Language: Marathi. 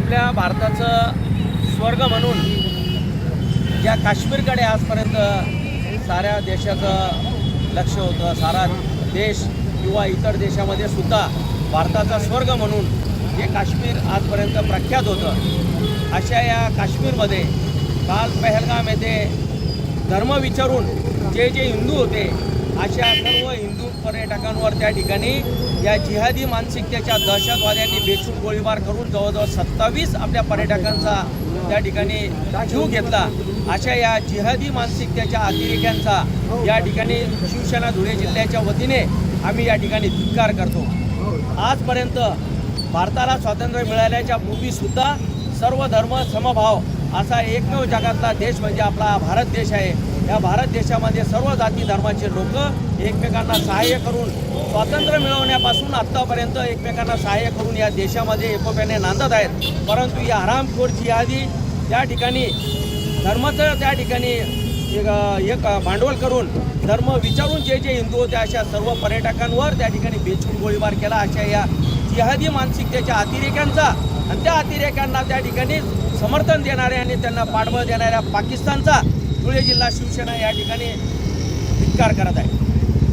आपल्या भारताचं स्वर्ग म्हणून ज्या काश्मीरकडे आजपर्यंत साऱ्या देशाचं लक्ष होतं. सारा देश किंवा इतर देशामध्ये सुद्धा भारताचा स्वर्ग म्हणून जे काश्मीर आजपर्यंत प्रख्यात होतं. अशा या काश्मीरमध्ये काल पहलगाम येथे धर्म विचारून जे जे हिंदू होते अशा सर्व हिंदू पर्यटकांवर त्या ठिकाणी या जिहादी मानसिकतेच्या दहशतवाद्यांनी बेछूट गोळीबार करून जवळजवळ सत्तावीस आपल्या पर्यटकांचा त्या ठिकाणी जीव घेतला. अशा या जिहादी मानसिकतेच्या अतिरेक्यांचा या ठिकाणी शिवसेना धुळे जिल्ह्याच्या वतीने आम्ही या ठिकाणी धिक्कार करतो. आजपर्यंत भारताला स्वातंत्र्य मिळाल्याच्या पूर्वीसुद्धा सर्व धर्म समभाव असा एकमेव जगातला देश म्हणजे आपला भारत देश आहे. या भारत देशामध्ये सर्व जाती धर्माचे लोक एकमेकांना सहाय्य करून स्वातंत्र्य मिळवण्यापासून आत्तापर्यंत एकमेकांना सहाय्य करून या देशामध्ये एकोप्याने नांदत आहेत. परंतु या हरामखोर जिहादी त्या ठिकाणी धर्माचं त्या ठिकाणी एक एक भांडवल करून धर्म विचारून जे जे हिंदू होते अशा सर्व पर्यटकांवर त्या ठिकाणी बेचून गोळीबार केला. अशा या जिहादी मानसिकतेच्या अतिरेक्यांचा आणि त्या अतिरेक्यांना त्या ठिकाणी समर्थन देणाऱ्या आणि त्यांना पाठबळ देणाऱ्या पाकिस्तानचा धुळे जिल्हा शिवसेना या ठिकाणी धिक्कार करत आहे.